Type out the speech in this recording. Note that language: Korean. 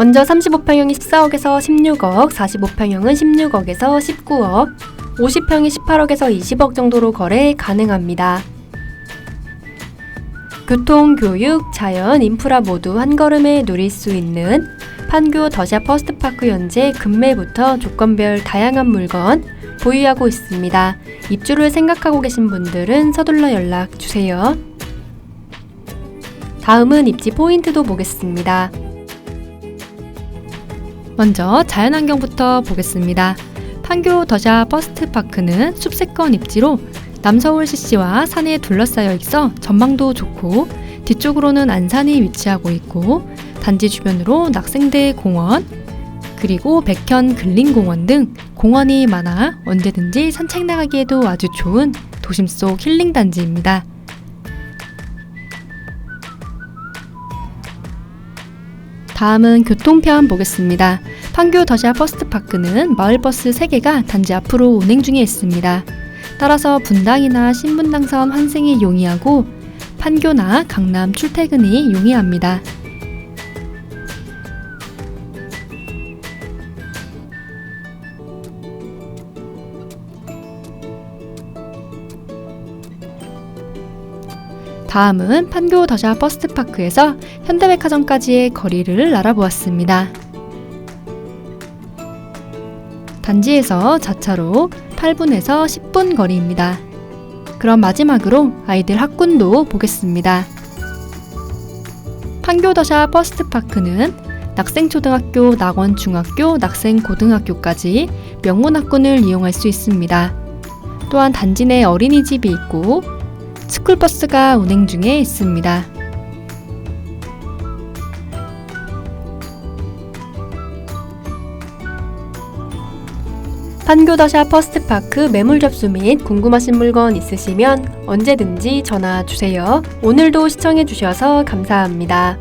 먼저 35평형이 14억에서 16억, 45평형은 16억에서 19억, 50평이 18억에서 20억 정도로 거래 가능합니다. 교통, 교육, 자연, 인프라 모두 한 걸음에 누릴 수 있는 판교 더샵 퍼스트파크 현재 금매부터 조건별 다양한 물건 보유하고 있습니다. 입주를 생각하고 계신 분들은 서둘러 연락 주세요. 다음은 입지 포인트도 보겠습니다. 먼저 자연환경부터 보겠습니다. 판교 더샵 퍼스트파크는 숲세권 입지로 남서울 CC와 산에 둘러싸여 있어 전망도 좋고 뒤쪽으로는 안산이 위치하고 있고 단지 주변으로 낙생대 공원 그리고 백현 근린공원 등 공원이 많아 언제든지 산책 나가기에도 아주 좋은 도심 속 힐링 단지입니다. 다음은 교통편 보겠습니다. 판교 더샵 퍼스트파크는 마을버스 3개가 단지 앞으로 운행 중에 있습니다. 따라서 분당이나 신분당선 환승이 용이하고 판교나 강남 출퇴근이 용이합니다. 다음은 판교 더샵 버스트파크에서 현대백화점까지의 거리를 알아보았습니다. 단지에서 자차로 8분에서 10분 거리입니다. 그럼 마지막으로 아이들 학군도 보겠습니다. 판교 더샵 버스트파크는 낙생초등학교, 낙원중학교, 낙생고등학교까지 명문학군을 이용할 수 있습니다. 또한 단지 내 어린이집이 있고 스쿨버스가 운행 중에 있습니다. 판교더샵 퍼스트파크 매물 접수 및 궁금하신 물건 있으시면 언제든지 전화 주세요. 오늘도 시청해주셔서 감사합니다.